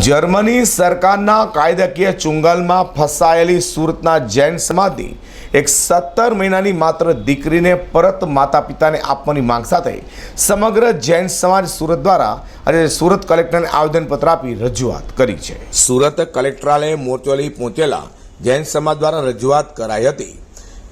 Germany સરકારના કાયદાકીય ચુંગાલમાં ફસાયેલી સુરતના જૈન સમાધિ એક સત્તર મહિનાની માત્ર દીકરીને પરત માતા પિતાને આપવાની માંગ સાથે સમગ્ર જૈન સમાજ સુરત દ્વારા આજે સુરત કલેક્ટરને આવેદનપત્ર આપી રજૂઆત કરી છે. સુરત કલેક્ટરાલય મોરચોલી પહોંચેલા જૈન સમાજ દ્વારા રજૂઆત કરાઈ હતી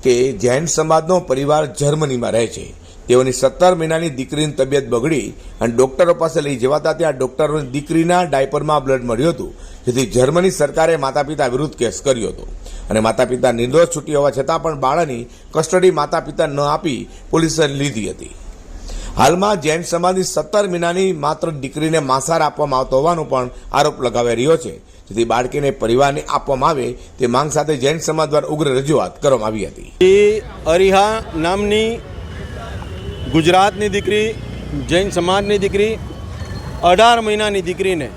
કે જૈન સમાજનો પરિવાર જર્મનીમાં રહે છે. તેઓની સત્તર મહિનાની દીકરીની તબિયત બગડી અને ડોક્ટરો પાસે લઈ જવાતા ત્યાં ડોક્ટરોની દીકરીના ડાયપરમાં બ્લડ મળ્યું હતું. જેથી જર્મની સરકારે માતા પિતા વિરુદ્ધ કેસ કર્યો હતો. અને માતા પિતા નિર્દોષ છૂટી હોવા છતાં પણ બાળાની કસ્ટડી માતા પિતા ન આપી પોલીસે લીધી હતી. હાલમાં જૈન સમાજની સત્તર મહિનાની માત્ર દીકરીને માસાર આપવામાં આવતો હોવાનો પણ આરોપ લગાવી રહ્યો છે. જેથી બાળકીને પરિવારને આપવામાં આવે તે માંગ સાથે જૈન સમાજ દ્વારા ઉગ્ર રજૂઆત કરવામાં આવી હતી. એ અરિહા નામની ગુજરાતની દીકરી, જૈન સમાજની દીકરી, અઢાર મહિનાની દીકરીને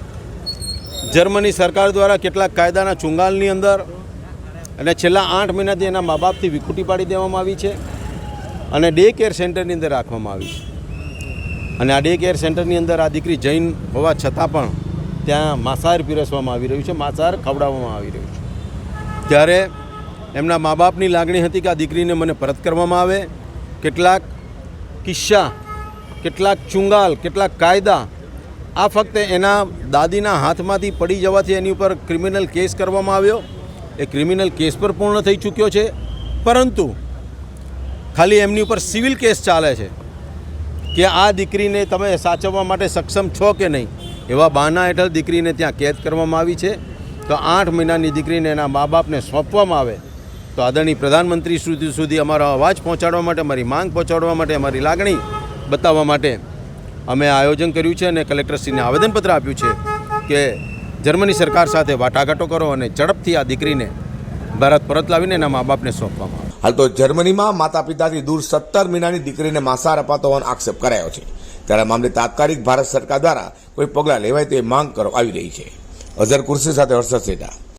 જર્મની સરકાર દ્વારા કેટલાક કાયદાના ચુંગાલની અંદર અને છેલ્લા આઠ મહિનાથી એના મા બાપથી વિખૂટી પાડી દેવામાં આવી છે અને ડે કેર સેન્ટરની અંદર રાખવામાં આવી છે. અને આ ડે કેર સેન્ટરની અંદર આ દીકરી જૈન હોવા છતાં પણ ત્યાં માંસાહાર પીરસવામાં આવી રહ્યું છે, માંસાહાર ખવડાવવામાં આવી રહ્યું છે. ત્યારે એમના મા બાપની લાગણી હતી કે આ દીકરીને મને પરત કરવામાં આવે. કેટલાક કિસ્સા, કેટલાક ચુંગાલ, કેટલાક કાયદા, આ ફક્ત એના દાદીના હાથમાંથી પડી જવાથી એની ઉપર ક્રિમિનલ કેસ કરવામાં આવ્યો. એ ક્રિમિનલ કેસ પર પૂર્ણ થઈ ચૂક્યો છે. પરંતુ ખાલી એમની ઉપર સિવિલ કેસ ચાલે છે કે આ દીકરીને તમે સાચવવા માટે સક્ષમ છો કે નહીં, એવા બહાના હેઠળ દીકરીને ત્યાં કેદ કરવામાં આવી છે. તો આઠ મહિનાની દીકરીને એના મા બાપને સોંપવામાં આવે. તો આદરણીય પ્રધાનમંત્રી સુધી સુધી અમારો અવાજ પહોંચાડવા માટે, અમારી માંગ પહોંચાડવા માટે, અમારી લાગણી બતાવવા માટે અમે આયોજન કર્યું છે અને કલેક્ટરશ્રીને આવેદનપત્ર આપ્યું છે કે જર્મની સરકાર સાથે વાટાઘાટો કરો અને ઝડપથી આ દીકરીને ભારત પરત લાવીને એના મા બાપને સોંપવામાં આવે. હાલ તો જર્મનીમાં માતા પિતાથી દૂર સત્તર મહિનાની દીકરીને માસાર અપાતો હોવાનો આક્ષેપ કરાયો છે. ત્યારે મામલે તાત્કાલિક ભારત સરકાર દ્વારા કોઈ પગલાં લેવાય તે માંગ કરવા આવી રહી છે. અઝર કુર્સી સાથે હર્ષદ સેઠા